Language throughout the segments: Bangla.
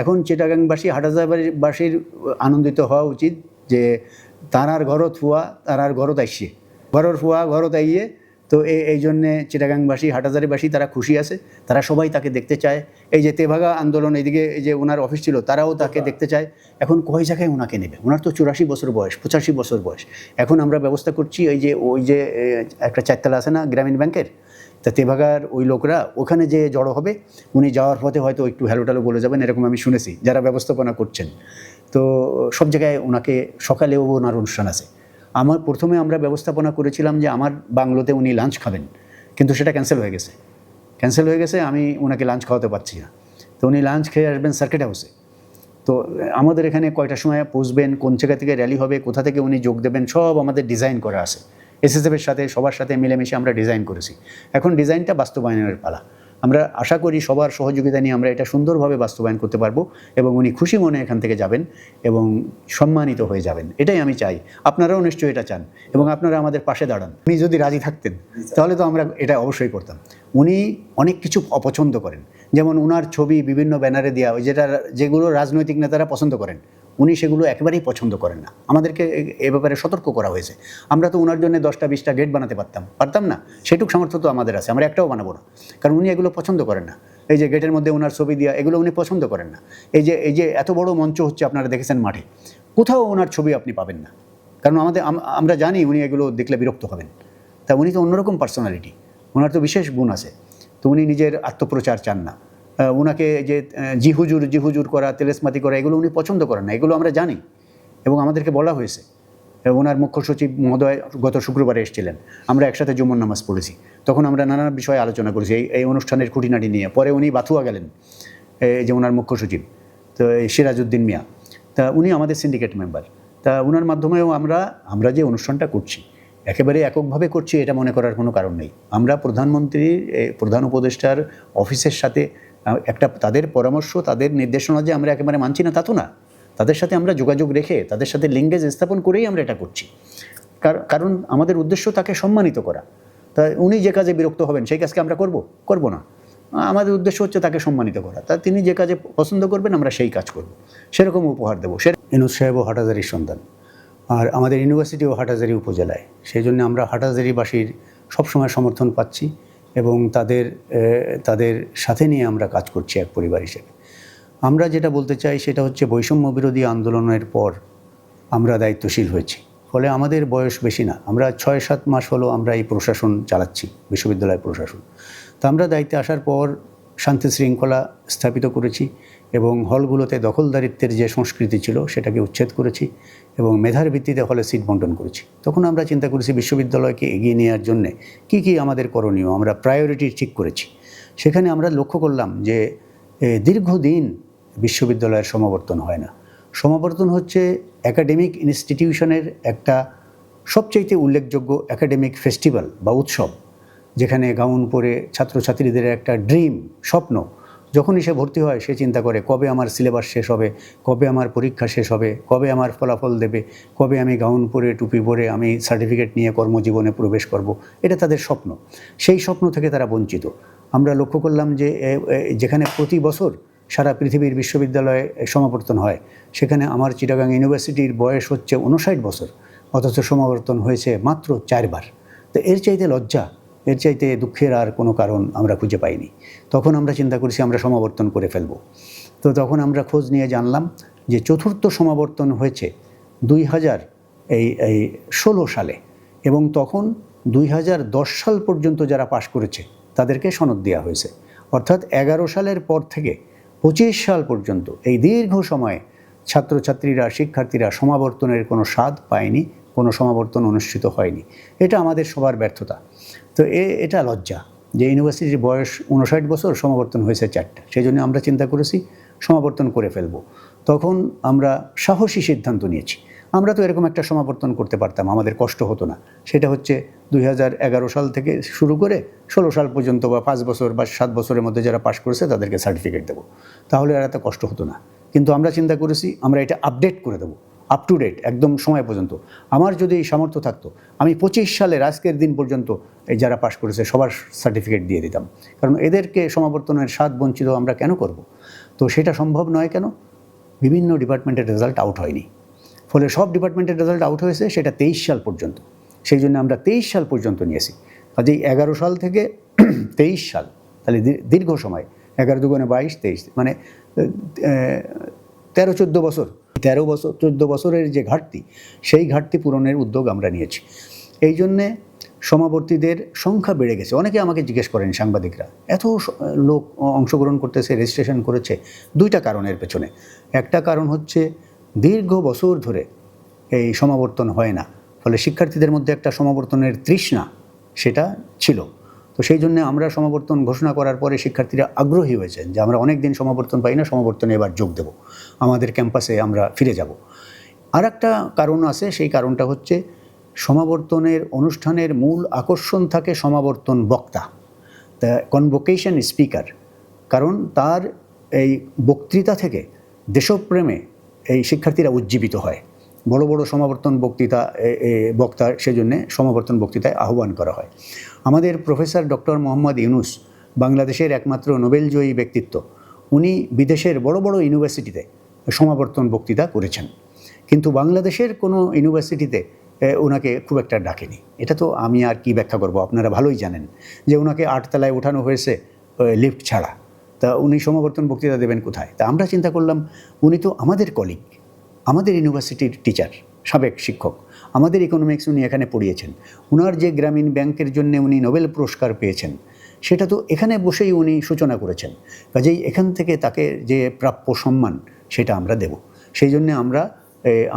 এখন চিটাগাংবাসী হাটাজাবাসীর আনন্দিত হওয়া উচিত যে তারার ঘরত ফুয়া, তারার ঘরত আইসে। ঘরর ফুয়া, ঘরত আইয়ে, তো এই জন্যে চিটাগাংবাসী হাটাজারিবাসী তারা খুশি আছে, তারা সবাই তাকে দেখতে চায়। এই যে তেভাগা আন্দোলন, এইদিকে এই যে ওনার অফিস ছিল, তারাও তাকে দেখতে চায়। এখন কয় জায়গায় ওনাকে নেবে? ওনার তো চুরাশি বছর বয়স, পঁচাশি বছর বয়স। এখন আমরা ব্যবস্থা করছি, এই যে, ওই যে একটা চারতলা আছে না, গ্রামীণ ব্যাংকের? তা তেভাগার ওই লোকরা ওখানে যে জড়ো হবে, উনি যাওয়ার পথে হয়তো একটু হ্যালো ট্যালো বলে যাবেন, এরকম আমি শুনেছি, যারা ব্যবস্থাপনা করছেন। তো সব জায়গায় ওনাকে সকালেও ওনার অনুষ্ঠান আছে। আমার প্রথমে আমরা ব্যবস্থাপনা করেছিলাম যে আমার বাংলোতে উনি লাঞ্চ খাবেন, কিন্তু সেটা ক্যান্সেল হয়ে গেছে। ক্যান্সেল হয়ে গেছে, আমি ওনাকে লাঞ্চ খাওয়াতে পারছি না। তো উনি লাঞ্চ খেয়ে আসবেন সার্কিট হাউসে তো আমাদের এখানে কয়টার সময় পৌঁছবেন, কোন জায়গা থেকে র্যালি হবে, কোথা থেকে উনি যোগ দেবেন, সব আমাদের ডিজাইন করা আছে। এসএসএফের সাথে, সবার সাথে মিলেমিশে আমরা ডিজাইন করেছি। এখন ডিজাইনটা বাস্তবায়নের পালা। আমরা আশা করি সবার সহযোগিতা নিয়ে আমরা এটা সুন্দরভাবে বাস্তবায়ন করতে পারব এবং উনি খুশি মনে এখান থেকে যাবেন এবং সম্মানিত হয়ে যাবেন। এটাই আমি চাই। আপনারাও নিশ্চয়ই এটা চান এবং আপনারা আমাদের পাশে দাঁড়ান। উনি যদি রাজি থাকতেন, তাহলে তো আমরা এটা অবশ্যই করতাম। উনি অনেক কিছু অপছন্দ করেন। যেমন ওনার ছবি বিভিন্ন ব্যানারে দেওয়া ওই যেটা যেগুলো রাজনৈতিক নেতারা পছন্দ করেন উনি সেগুলো একেবারেই পছন্দ করেন না। আমাদেরকে এ- ব্যাপারে সতর্ক করা হয়েছে। আমরা তো ওনার জন্য দশটা, বিশটা গেট বানাতে পারতাম। পারতাম না? সেটুক সামর্থ্য তো আমাদের আছে। আমরা একটাও বানাবো না। কারণ উনি এগুলো পছন্দ করেন না। এই যে গেটের মধ্যে ওনার ছবি দেওয়া এগুলো উনি পছন্দ করেন না। এই যে এই যে এত বড় মঞ্চ হচ্ছে আপনারা দেখেছেন মাঠে। কোথাও ওনার ছবি আপনি পাবেন না। কারণ আমাদের আমরা জানি উনি এগুলো দেখলে বিরক্ত হবেন। তা উনি তো অন্যরকম পার্সোনালিটি ওনার তো বিশেষ গুণ আছে। তো উনি নিজের আত্মপ্রচার চান না। ওনাকে যে জিহুজুর জি হুজুর জি হুজুর করা, তেলেসমাতি করা, এগুলো উনি পছন্দ করেন না। এগুলো আমরা জানি এবং আমাদেরকে বলা হয়েছে। ওনার মুখ্য সচিব মহোদয় গত শুক্রবারে এসেছিলেন। আমরা একসাথে জুমন নামাজ পড়েছি। তখন আমরা নানান বিষয়ে আলোচনা করেছি। এই এই অনুষ্ঠানের খুঁটিনাটি নিয়ে। পরে উনি বাথুয়া গেলেন এই যে ওনার মুখ্য সচিব, তো সিরাজউদ্দিন মিয়া। তা উনি আমাদের সিন্ডিকেট মেম্বার। তা ওনার মাধ্যমেও আমরা আমরা যে অনুষ্ঠানটা করছি, একেবারে এককভাবে করছি, এটা মনে করার কোনো কারণ নেই। আমরা প্রধানমন্ত্রীর প্রধান উপদেষ্টার অফিসের সাথে একটা তাদের পরামর্শ, তাদের নির্দেশনা যে আমরা একেবারে মানছি না, তা তো না। তাদের সাথে আমরা যোগাযোগ রেখে, তাদের সাথে লিঙ্গেজ স্থাপন করেই আমরা এটা করছি। কার- কারণ আমাদের উদ্দেশ্য তাকে সম্মানিত করা। তা উনি যে কাজে বিরক্ত হবেন, সেই কাজকে আমরা করব? করব না। আমাদের উদ্দেশ্য হচ্ছে তাকে সম্মানিত করা। তা তিনি যে কাজে পছন্দ করবেন, আমরা সেই কাজ করব। সেরকম উপহার দেবো। সে ইনুজ সাহেবও হাটাজারির সন্তান। আর আমাদের ইউনিভার্সিটিও হাটাজারি উপজেলায়। সেই জন্য আমরা হাটাজারিবাসীর সবসময় সমর্থন পাচ্ছি। এবং তাদের তাদের সাথে নিয়ে আমরা কাজ করছি এক পরিবার হিসেবে। আমরা যেটা বলতে চাই সেটা হচ্ছে বৈষম্য বিরোধী আন্দোলনের পর আমরা দায়িত্বশীল হয়েছি। ফলে আমাদের বয়স বেশি না। আমরা ছয় সাত মাস হলো আমরা এই প্রশাসন চালাচ্ছি, বিশ্ববিদ্যালয় প্রশাসন। তা আমরা দায়িত্বে আসার পর শান্তি শৃঙ্খলা স্থাপিত করেছি। এবং হলগুলোতে দখলদারিত্বের যে সংস্কৃতি ছিল সেটাকে উচ্ছেদ করেছি এবং মেধার ভিত্তিতে হলে সিট বন্টন করেছি। তখন আমরা চিন্তা করেছি বিশ্ববিদ্যালয়কে এগিয়ে নেওয়ার জন্যে কী কী আমাদের করণীয় আমরা প্রায়োরিটি ঠিক করেছি। সেখানে আমরা লক্ষ্য করলাম যে দীর্ঘদিন বিশ্ববিদ্যালয়ের সমাবর্তন হয় না। সমাবর্তন হচ্ছে একাডেমিক ইনস্টিটিউশনের একটা সবচাইতে উল্লেখযোগ্য একাডেমিক ফেস্টিভ্যাল বা উৎসব, যেখানে গাউন পরে ছাত্রছাত্রীদের একটা ড্রিম স্বপ্ন যখনই সে ভর্তি হয়, সে চিন্তা করে, কবে আমার সিলেবাস শেষ হবে? কবে আমার পরীক্ষা শেষ হবে? কবে আমার ফলাফল দেবে? কবে আমি গাউন পরে, টুপি পরে আমি সার্টিফিকেট নিয়ে কর্মজীবনে প্রবেশ করব? এটা তাদের স্বপ্ন। সেই স্বপ্ন থেকে তারা বঞ্চিত। আমরা লক্ষ্য করলাম যে যেখানে প্রতি বছর সারা পৃথিবীর বিশ্ববিদ্যালয়ে সমাবর্তন হয়, সেখানে আমার চিটাগাং ইউনিভার্সিটির বয়স হচ্ছে উনষাট বছর, অথচ সমাবর্তন হয়েছে মাত্র চারবার। তো এর চাইতে লজ্জা এর চাইতে দুঃখের আর কোনো কারণ আমরা খুঁজে পাইনি। তখন আমরা চিন্তা করেছি আমরা সমাবর্তন করে ফেলব। তো তখন আমরা খোঁজ নিয়ে জানলাম যে চতুর্থ সমাবর্তন হয়েছে দুই হাজার এই এই ষোলো সালে এবং তখন দুই হাজার দশ সাল পর্যন্ত যারা পাশ করেছে তাদেরকে সনদ দেওয়া হয়েছে। অর্থাৎ এগারো সালের পর থেকে পঁচিশ সাল পর্যন্ত এই দীর্ঘ সময়ে ছাত্রছাত্রীরা, শিক্ষার্থীরা সমাবর্তনের কোনো স্বাদ পায়নি, কোনো সমাবর্তন অনুষ্ঠিত হয়নি। এটা আমাদের সবার ব্যর্থতা। তো এ, এটা লজ্জা যে ইউনিভার্সিটির বয়স উনষাট বছর সমাবর্তন হয়েছে চারটা। সেই জন্য আমরা চিন্তা করেছি সমাবর্তন করে ফেলব। তখন আমরা সাহসী সিদ্ধান্ত নিয়েছি। আমরা তো এরকম একটা সমাবর্তন করতে পারতাম, আমাদের কষ্ট হতো না। সেটা হচ্ছে দুই হাজার এগারো সাল থেকে শুরু করে ষোলো সাল পর্যন্ত বা পাঁচ বছর বা সাত বছরের মধ্যে যারা পাশ করেছে তাদেরকে সার্টিফিকেট দেবো। তাহলে আর এত কষ্ট হতো না। কিন্তু আমরা চিন্তা করেছি, আমরা এটা আপডেট করে দেবো। আপ টু ডেট একদম সময় পর্যন্ত। আমার যদি এই সামর্থ্য থাকতো, আমি পঁচিশ সালের আজকের দিন পর্যন্ত এই যারা পাশ করেছে, সবার সার্টিফিকেট দিয়ে দিতাম। কারণ এদেরকে সমাবর্তনের স্বাদ বঞ্চিত আমরা কেন করব? তো সেটা সম্ভব নয় কেন? বিভিন্ন ডিপার্টমেন্টের রেজাল্ট আউট হয়নি। ফলে সব ডিপার্টমেন্টের রেজাল্ট আউট হয়েছে সেটা তেইশ সাল পর্যন্ত। সেই জন্য আমরা তেইশ সাল পর্যন্ত নিয়েছি। কাজেই এগারো সাল থেকে তেইশ সাল, তাহলে দীর্ঘ সময়, এগারো দুগুণে বাইশ, তেইশ মানে তেরো চোদ্দ বছর তেরো বছর, চোদ্দ বছরের যে ঘাটতি, সেই ঘাটতি পূরণের উদ্যোগ আমরা নিয়েছি। এই জন্যে সমাবর্তীদের সংখ্যা বেড়ে গেছে। অনেকে আমাকে জিজ্ঞেস করেন সাংবাদিকরা, এত লোক অংশগ্রহণ করতেছে রেজিস্ট্রেশন করেছে, দুইটা কারণের পেছনে। একটা কারণ হচ্ছে দীর্ঘ বছর ধরে এই সমাবর্তন হয় না, ফলে শিক্ষার্থীদের মধ্যে একটা সমাবর্তনের তৃষ্ণা সেটা ছিল। তো সেই জন্য আমরা সমাবর্তন ঘোষণা করার পরে শিক্ষার্থীরা আগ্রহী হয়েছেন যে আমরা অনেক দিন সমাবর্তন পাই না, সমাবর্তনে এবার যোগ দেব। আমাদের ক্যাম্পাসে আমরা ফিরে যাব। আর একটা কারণ আছে, সেই কারণটা হচ্ছে সমাবর্তনের অনুষ্ঠানের মূল আকর্ষণ থাকে সমাবর্তন বক্তা দ্য কনভোকেশন স্পিকার কারণ তার এই বক্তৃতা থেকে দেশপ্রেমে এই শিক্ষার্থীরা উজ্জীবিত হয়। বড় বড় সমাবর্তন বক্তৃতা বক্তা, সেজন্যে সমাবর্তন বক্তৃতায় আহ্বান করা হয়। আমাদের প্রফেসর ডক্টর মোহাম্মদ ইউনুস বাংলাদেশের একমাত্র নোবেলজয়ী ব্যক্তিত্ব। উনি বিদেশের বড় বড় ইউনিভার্সিটিতে সমাবর্তন বক্তৃতা করেছেন। কিন্তু বাংলাদেশের কোনো ইউনিভার্সিটিতে ওনাকে খুব একটা ডাকেনি। এটা তো আমি আর কি ব্যাখ্যা করব? আপনারা ভালোই জানেন যে ওনাকে আটতলায় ওঠানো হয়েছে লিফট ছাড়া। তা উনি সমাবর্তন বক্তৃতা দেবেন কোথায়? তা আমরা চিন্তা করলাম, উনি তো আমাদের কলিগ। আমাদের ইউনিভার্সিটির টিচার সাবেক শিক্ষক, আমাদের ইকোনমিক্স উনি এখানে পড়িয়েছেন। ওনার যে গ্রামীণ ব্যাংকের জন্য উনি নোবেল পুরস্কার পেয়েছেন, সেটা তো এখানে বসেই উনি সূচনা করেছেন। কাজেই এখান থেকে তাকে যে প্রাপ্য সম্মান, সেটা আমরা দেব। সেই জন্য আমরা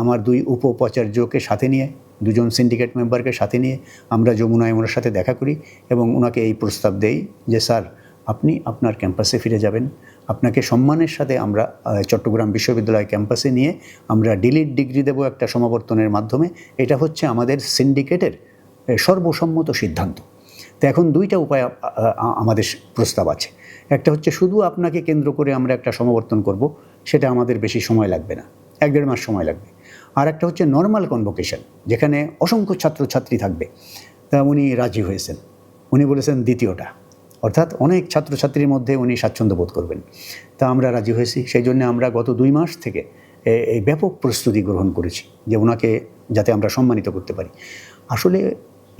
আমার দুই উপ উপাচার্যকে সাথে নিয়ে, দুজন সিন্ডিকেট মেম্বারকে সাথে নিয়ে আমরা যমুনায় ওনার সাথে দেখা করি এবং ওনাকে এই প্রস্তাব দেই যে, স্যার, আপনি আপনার ক্যাম্পাসে ফিরে যাবেন। আপনাকে সম্মানের সাথে আমরা চট্টগ্রাম বিশ্ববিদ্যালয় ক্যাম্পাসে নিয়ে আমরা ডিলিট ডিগ্রি দেব একটা সমাবর্তনের মাধ্যমে। এটা হচ্ছে আমাদের সিন্ডিকেটের সর্বসম্মত সিদ্ধান্ত। তো এখন দুইটা উপায় আমাদের প্রস্তাব আছে। একটা হচ্ছে শুধু আপনাকে কেন্দ্র করে আমরা একটা সমাবর্তন করব, সেটা আমাদের বেশি সময় লাগবে না। এক দেড় মাস সময় লাগবে। আর একটা হচ্ছে নর্মাল কনভোকেশন যেখানে অসংখ্য ছাত্রছাত্রী থাকবে। তা উনি রাজি হয়েছেন। উনি বলেছেন দ্বিতীয়টা। অর্থাৎ অনেক ছাত্রছাত্রীর মধ্যে উনি স্বাচ্ছন্দ্য বোধ করবেন। তা আমরা রাজি হয়েছি। সেই জন্য আমরা গত দুই মাস থেকে এই ব্যাপক প্রস্তুতি গ্রহণ করেছি যে ওনাকে যাতে আমরা সম্মানিত করতে পারি। আসলে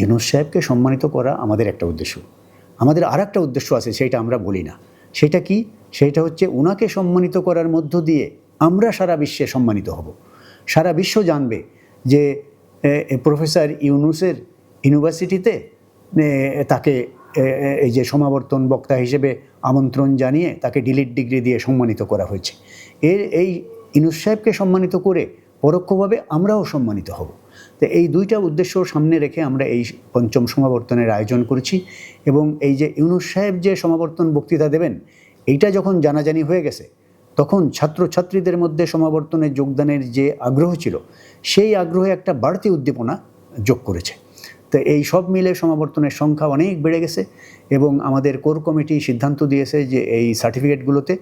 ইউনুস সাহেবকে সম্মানিত করা আমাদের একটা উদ্দেশ্য। আমাদের আর একটা উদ্দেশ্য আছে সেইটা আমরা বলি না। সেটা কি? সেটা হচ্ছে ওনাকে সম্মানিত করার মধ্য দিয়ে আমরা সারা বিশ্বে সম্মানিত হব। সারা বিশ্ব জানবে যে প্রফেসর ইউনুসের ইউনিভার্সিটিতে তাকে এই যে সমাবর্তন বক্তা হিসেবে আমন্ত্রণ জানিয়ে তাকে ডিলিট ডিগ্রি দিয়ে সম্মানিত করা হয়েছে। এর এই ইনুস সাহেবকে সম্মানিত করে পরোক্ষভাবে আমরাও সম্মানিত হব। তো এই দুইটা উদ্দেশ্য সামনে রেখে আমরা এই পঞ্চম সমাবর্তনের আয়োজন করেছি এবং এই যে ইউনুস সাহেব যে সমাবর্তন বক্তৃতা দেবেন, এইটা যখন জানাজানি হয়ে গেছে, তখন ছাত্রছাত্রীদের মধ্যে সমাবর্তনে যোগদানের যে আগ্রহ ছিল, সেই আগ্রহে একটা বাড়তি উদ্দীপনা যোগ করেছে। তো এই সব মিলে সমাবর্তনের সংখ্যা অনেক বেড়ে গেছে এবং আমাদের কোর কমিটি সিদ্ধান্ত দিয়েছে যে এই সার্টিফিকেটগুলোতে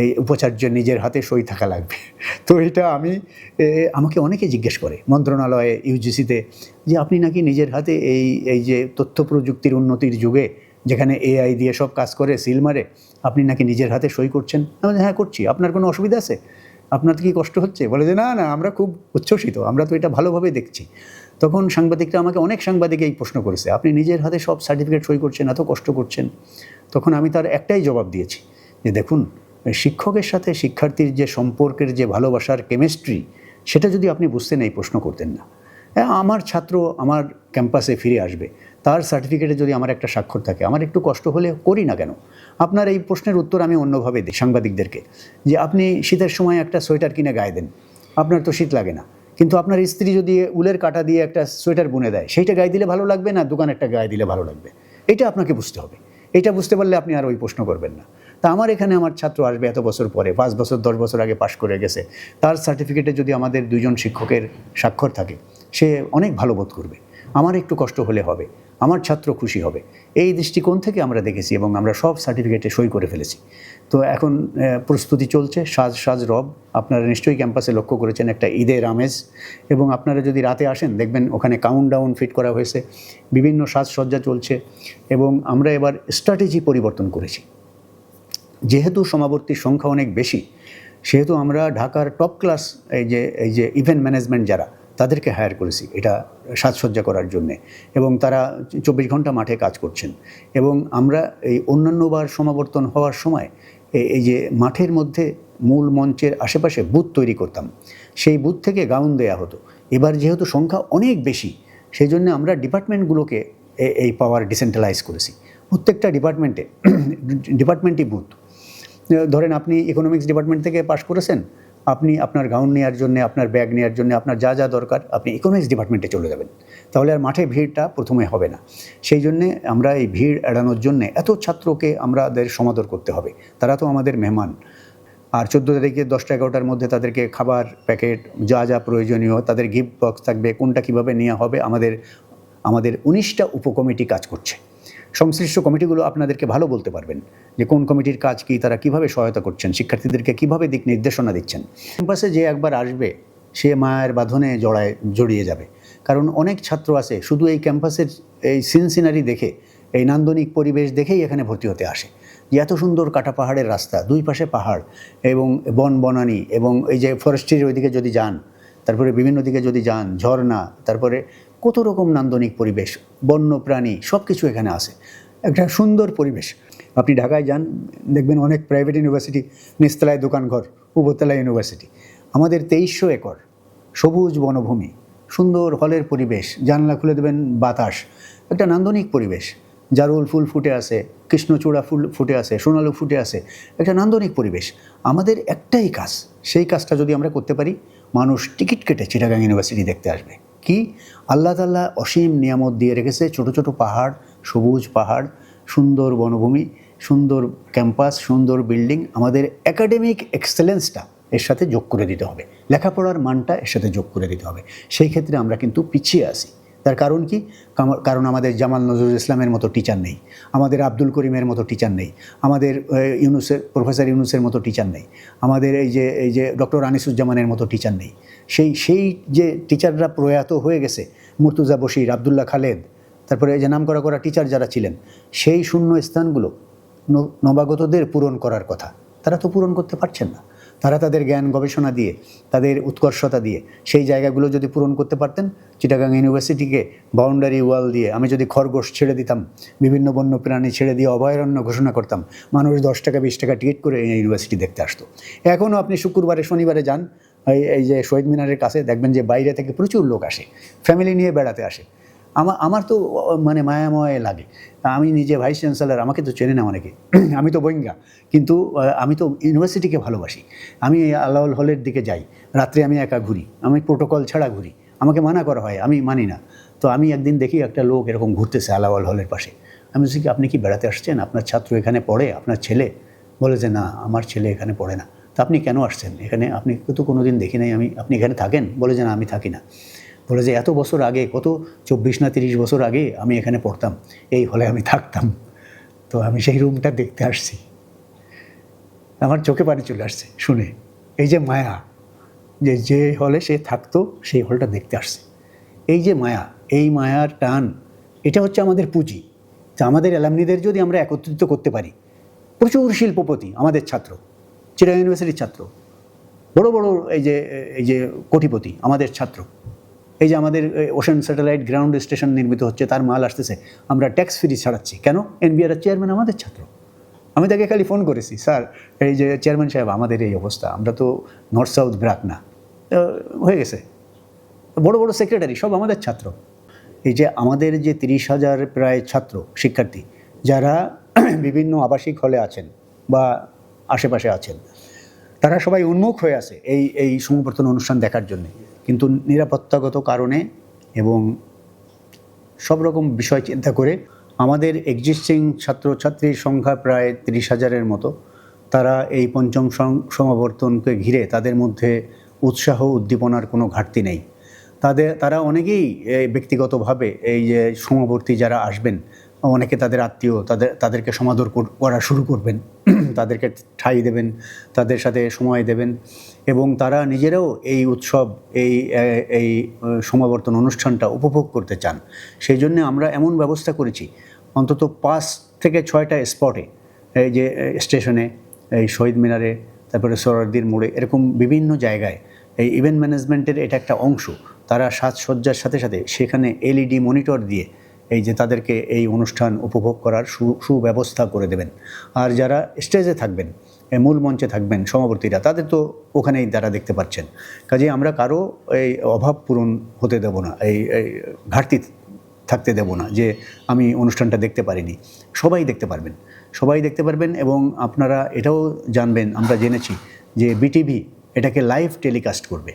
এই উপাচার্য নিজের হাতে সই থাকা লাগবে। তো এটা আমি আমাকে অনেকে জিজ্ঞেস করে মন্ত্রণালয়ে ইউজিসিতে যে আপনি নাকি নিজের হাতে এই এই যে তথ্য প্রযুক্তির উন্নতির যুগে যেখানে এআই দিয়ে সব কাজ করে, সিল মারে, আপনি নাকি নিজের হাতে সই করছেন? আমি হ্যাঁ করছি। আপনার কোনো অসুবিধা আছে? আপনার কি কষ্ট হচ্ছে? বলে যে, না না, আমরা খুব উচ্ছ্বসিত। আমরা তো এটা ভালোভাবে দেখছি। তখন সাংবাদিকরা আমাকে অনেক সাংবাদিক এই প্রশ্ন করেছে, আপনি নিজের হাতে সব সার্টিফিকেট সই করছেন, এত কষ্ট করছেন? তখন আমি তার একটাই জবাব দিয়েছি, যে দেখুন শিক্ষকের সাথে শিক্ষার্থীর যে সম্পর্কের যে ভালোবাসার কেমিস্ট্রি সেটা যদি আপনি বুঝতেন এই প্রশ্ন করতেন না। আমার ছাত্র আমার ক্যাম্পাসে ফিরে আসবে, তার সার্টিফিকেটে যদি আমার একটা স্বাক্ষর থাকে, আমার একটু কষ্ট হলে করি না কেন? আপনার এই প্রশ্নের উত্তর আমি অন্যভাবে দিই সাংবাদিকদেরকে, যে আপনি শীতের সময় একটা সোয়েটার কিনে গায়ে দেন, আপনার তো শীত লাগে না। কিন্তু আপনার স্ত্রী যদি উলের কাটা দিয়ে একটা সোয়েটার বুনে দেয়, সেইটা গায়ে দিলে ভালো লাগবে না দোকান একটা গায়ে দিলে ভালো লাগবে? এটা আপনাকে বুঝতে হবে। এটা বুঝতে পারলে আপনি আর ওই প্রশ্ন করবেন না। তা আমার এখানে আমার ছাত্র আসবে এত বছর পরে, পাঁচ বছর, দশ বছর আগে পাশ করে গেছে। তার সার্টিফিকেটে যদি আমাদের দুজন শিক্ষকের স্বাক্ষর থাকে, সে অনেক ভালো বোধ করবে। আমার একটু কষ্ট হলে হবে। আমার ছাত্র খুশি হবে। এই দৃষ্টিকোণ থেকে আমরা দেখেছি এবং আমরা সব সার্টিফিকেটে সই করে ফেলেছি। তো এখন প্রস্তুতি চলছে। সাজ সাজ রব, আপনারা নিশ্চয়ই ক্যাম্পাসে লক্ষ্য করেছেন একটা ঈদের আমেজ এবং আপনারা যদি রাতে আসেন, দেখবেন ওখানে কাউন্ট ডাউন ফিট করা হয়েছে, বিভিন্ন সাজসজ্জা চলছে এবং আমরা এবার স্ট্র্যাটেজি পরিবর্তন করেছি। যেহেতু সমাবর্তীর সংখ্যা অনেক বেশি, সেহেতু আমরা ঢাকার টপ ক্লাস এই যে এই যে ইভেন্ট ম্যানেজমেন্ট যারা তাদেরকে হায়ার করেছি, এটা সাজসজ্জা করার জন্যে। এবং তারা চব্বিশ ঘণ্টা মাঠে কাজ করছেন। এবং আমরা এই অন্যান্যবার সমাবর্তন হওয়ার সময় এই- যে মাঠের মধ্যে মূল মঞ্চের আশেপাশে বুথ তৈরি করতাম। সেই বুথ থেকে গাউন দেয়া হতো। এবার যেহেতু সংখ্যা অনেক বেশি সেই জন্য আমরা ডিপার্টমেন্টগুলোকে এই পাওয়ার ডিসেন্ট্রালাইজ করেছি। প্রত্যেকটা ডিপার্টমেন্টে, ডিপার্টমেন্টই বুথ। ধরেন আপনি ইকোনমিক্স ডিপার্টমেন্ট থেকে পাশ করেছেন আপনি আপনার গাউন নেওয়ার জন্য, আপনার ব্যাগ নেওয়ার জন্য, আপনার যা যা দরকার, আপনি ইকোনমিক্স ডিপার্টমেন্টে চলে যাবেন। তাহলে আর মাঠে ভিড়টা প্রথমে হবে না। সেই জন্যে আমরা এই ভিড় এড়ানোর জন্যে এত ছাত্রকে আমাদের সমাদর করতে হবে। তারা তো আমাদের মেহমান। আর চোদ্দ তারিখে দশটা এগারোটার মধ্যে তাদেরকে খাবার প্যাকেট যা যা প্রয়োজনীয়, তাদের গিফট বক্স থাকবে, কোনটা কীভাবে নেওয়া হবে, আমাদের আমাদের উনিশটা উপকমিটি কাজ করছে। সংশ্লিষ্ট কমিটিগুলো আপনাদেরকে ভালো বলতে পারবেন। যে কোন কমিটির কাজ কি, তারা কীভাবে সহায়তা করছেন, শিক্ষার্থীদেরকে কীভাবে দিক নির্দেশনা দিচ্ছেন। ক্যাম্পাসে যে একবার আসবে, সে মায়ের বাঁধনে জড়ায়, জড়িয়ে যাবে। কারণ অনেক ছাত্র আছে, শুধু এই ক্যাম্পাসের এই সিন সিনারি দেখে, এই নান্দনিক পরিবেশ দেখেই এখানে ভর্তি হতে আসে। যে এত সুন্দর কাটা পাহাড়ের রাস্তা, দুই পাশে পাহাড় এবং বন বনানি এবং এই যে ফরেস্ট্রির ওইদিকে যদি যান, তারপরে বিভিন্ন দিকে যদি যান, ঝর্ণা, তারপরে কত রকম নান্দনিক পরিবেশ বন্য প্রাণী সব কিছু এখানে আছে। একটা সুন্দর পরিবেশ। আপনি ঢাকায় যান, দেখবেন অনেক প্রাইভেট ইউনিভার্সিটি নিচতলায় দোকানঘর উপরতলা ইউনিভার্সিটি আমাদের তেইশশো একর, সবুজ বনভূমি, সুন্দর হলের পরিবেশ, জানলা খুলে দেবেন বাতাস, একটা নান্দনিক পরিবেশ। জারুল ফুল ফুটে আছে, কৃষ্ণচূড়া ফুল ফুটে আছে, সোনালু ফুটে আছে, একটা নান্দনিক পরিবেশ। আমাদের একটাই কাজ, সেই কাজটা যদি আমরা করতে পারি, মানুষ টিকিট কেটে চিটাগাং ইউনিভার্সিটি দেখতে আসবে। কি? আল্লাহ তাল্লাহ অসীম নিয়ামত দিয়ে রেখেছে, ছোট ছোট পাহাড়, সবুজ পাহাড় সুন্দর বনভূমি, সুন্দর ক্যাম্পাস, সুন্দর বিল্ডিং, আমাদের একাডেমিক এক্সেলেন্সটা এর সাথে যোগ করে দিতে হবে। লেখাপড়ার মানটা এর সাথে যোগ করে দিতে হবে। সেই ক্ষেত্রে আমরা কিন্তু পিছিয়ে আসি তার কারণ কি? কারণ আমাদের জামাল নজরুল ইসলামের মতো টিচার নেই। আমাদের আব্দুল করিমের মতো টিচার নেই। আমাদের ইউনুসের প্রফেসর ইউনুসের মতো টিচার নেই। আমাদের এই যে এই যে ডক্টর আনিসুজ্জামানের মতো টিচার নেই। সেই সেই যে টিচাররা প্রয়াত হয়ে গেছে, মুর্তুজা বশির, আবদুল্লাহ খালেদ তারপরে এই যে নাম করা করা টিচার যারা ছিলেন, সেই শূন্য স্থানগুলো নবাগতদের পূরণ করার কথা। তারা তো পূরণ করতে পারছেন না। তারা তাদের জ্ঞান গবেষণা দিয়ে, তাদের উৎকর্ষতা দিয়ে, সেই জায়গাগুলো যদি পূরণ করতে পারতেন, চিটাগাং ইউনিভার্সিটিকে বাউন্ডারি ওয়াল দিয়ে আমি যদি খরগোশ ছেড়ে দিতাম, বিভিন্ন বন্য প্রাণী ছেড়ে দিয়ে অভয়ারণ্য ঘোষণা করতাম, মানুষ দশ টাকা, বিশ টাকা টিকিট করে ইউনিভার্সিটি দেখতে আসতো। এখনও আপনি শুক্রবারে, শনিবারে যান, এই যে শহীদ মিনারের কাছে দেখবেন যে বাইরে থেকে প্রচুর লোক আসে ফ্যামিলি নিয়ে বেড়াতে আসে। আমার আমার তো মানে মায়াময় লাগে। আমি নিজে ভাইস চ্যান্সেলর, আমাকে তো চেনে না অনেকে। আমি তো বইঙ্গা কিন্তু আমি তো ইউনিভার্সিটিকে ভালোবাসি। আমি আল্লাহ হলের দিকে যাই, রাত্রে আমি একা ঘুরি, আমি প্রোটোকল ছাড়া ঘুরি। আমাকে মানা করা হয়, আমি মানি না। তো আমি একদিন দেখি একটা লোক এরকম ঘুরতেছে আলাওয়াল হলের পাশে। আমি বলছি, আপনি কি বেড়াতে আসছেন? আপনার ছাত্র এখানে পড়ে? আপনার ছেলে? বলে যে, না, আমার ছেলে এখানে পড়ে না। তা আপনি কেন আসছেন? এখানে আপনি তো কোনো দিন দেখি নাই আমি, আপনি এখানে থাকেন? বলে যে, না, আমি থাকি না। বলে যে, এত বছর আগে, কত? চব্বিশ না তিরিশ বছর আগে আমি এখানে পড়তাম। এই হলে আমি থাকতাম। তো আমি সেই রুমটা দেখতে আসছি। আমার চোখে পানি চলে আসছে, শুনে। এই যে মায়া, যে যে হলে সে থাকতো, সেই হলটা দেখতে আসছে। এই যে মায়া, এই মায়ার টান, এটা হচ্ছে আমাদের পুঁজি। তা আমাদের অ্যালামনিদের যদি আমরা একত্রিত করতে পারি, প্রচুর শিল্পপতি আমাদের ছাত্র চিরা ইউনিভার্সিটির ছাত্র, বড় বড় এই যে এই যে কোটিপতি আমাদের ছাত্র এই যে আমাদের ওশান স্যাটেলাইট গ্রাউন্ড স্টেশন নির্মিত হচ্ছে, তার মাল আসতেছে। আমরা ট্যাক্স ফ্রি ছাড়াচ্ছি। কেন? এনবিআর চেয়ারম্যান আমাদের ছাত্র। আমি তাকে খালি ফোন করেছি, স্যার, এই যে চেয়ারম্যান সাহেব, আমাদের এই অবস্থা। আমরা তো নর্থ সাউথ ব্রাক না। হয়ে গেছে। বড় বড় সেক্রেটারি সব আমাদের ছাত্র। এই যে আমাদের যে তিরিশ হাজার প্রায় ছাত্র, শিক্ষার্থী, যারা বিভিন্ন আবাসিক হলে আছেন বা আশেপাশে আছেন, তারা সবাই উন্মুখ হয়ে আছে এই এই সমবর্তন অনুষ্ঠান দেখার জন্য। কিন্তু নিরাপত্তাগত কারণে এবং সব রকম বিষয় চিন্তা করে আমাদের এক্সিস্টিং ছাত্রছাত্রীর সংখ্যা প্রায় তিরিশ হাজারের মতো। তারা এই পঞ্চম সম- সমাবর্তনকে ঘিরে তাদের মধ্যে উৎসাহ উদ্দীপনার কোনো ঘাটতি নেই। তাদের তারা অনেকেই ব্যক্তিগতভাবে এই যে সমাবর্তী যারা আসবেন অনেকে তাদের আত্মীয়, তাদের, তাদেরকে সমাদর করা শুরু করবেন। তাদেরকে ঠাঁই দেবেন, তাদের সাথে সময় দেবেন এবং তারা নিজেরাও এই উৎসব, এই এই সমাবর্তন অনুষ্ঠানটা উপভোগ করতে চান। সেই জন্য আমরা এমন ব্যবস্থা করেছি, অন্তত পাঁচ থেকে ছয়টা স্পটে, এই যে স্টেশনে, এই শহীদ মিনারে, তারপরে সরারদির মোড়ে, এরকম বিভিন্ন জায়গায়, এই ইভেন্ট ম্যানেজমেন্টের এটা একটা অংশ। তারা সাজসজ্জার সাথে সাথে সেখানে এলইডি মনিটর দিয়ে এই যে তাদেরকে এই অনুষ্ঠান উপভোগ করার সু, সুব্যবস্থা করে দেবেন। আর যারা স্টেজে থাকবেন মূল মঞ্চে থাকবেন, সমাবর্তীরা, তাদের তো ওখানেই তারা দেখতে পাচ্ছেন। কাজে আমরা কারও এই অভাব পূরণ হতে দেব না, এই ঘাটতি থাকতে দেব না যে আমি অনুষ্ঠানটা দেখতে পারিনি। সবাই দেখতে পারবেন, সবাই দেখতে পারবেন এবং আপনারা এটাও জানবেন, আমরা জেনেছি যে বিটিভি এটাকে লাইভ টেলিকাস্ট করবে।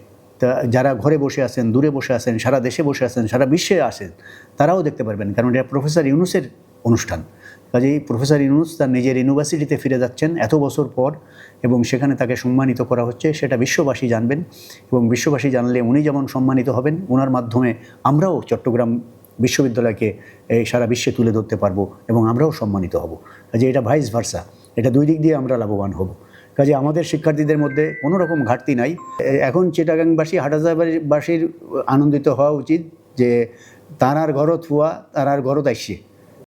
যারা ঘরে বসে আছেন, দূরে বসে আছেন, সারা দেশে বসে আছেন, সারা বিশ্বে আছেন, তারাও দেখতে পারবেন, কারণ এটা প্রফেসর ইউনুসের অনুষ্ঠান। কাজেই প্রফেসর ইউনুস তার নিজের ইউনিভার্সিটিতে ফিরে যাচ্ছেন এত বছর পর এবং সেখানে তাকে সম্মানিত করা হচ্ছে, সেটা বিশ্ববাসী জানবেন এবং বিশ্ববাসী জানলে উনি যেমন সম্মানিত হবেন ওনার মাধ্যমে আমরাও চট্টগ্রাম বিশ্ববিদ্যালয়কে এই সারা বিশ্বে তুলে ধরতে পারব এবং আমরাও সম্মানিত হব। কাজে এটা ভাইস ভার্সা এটা দুই দিক দিয়ে আমরা লাভবান হব। কাজে আমাদের শিক্ষার্থীদের মধ্যে কোনো রকম ঘাটতি নাই। এখন চিটাগাংবাসী হাটাজাবাসীর আনন্দিত হওয়া উচিত যে তারার ঘরত হুয়া তারার ঘরত আসছে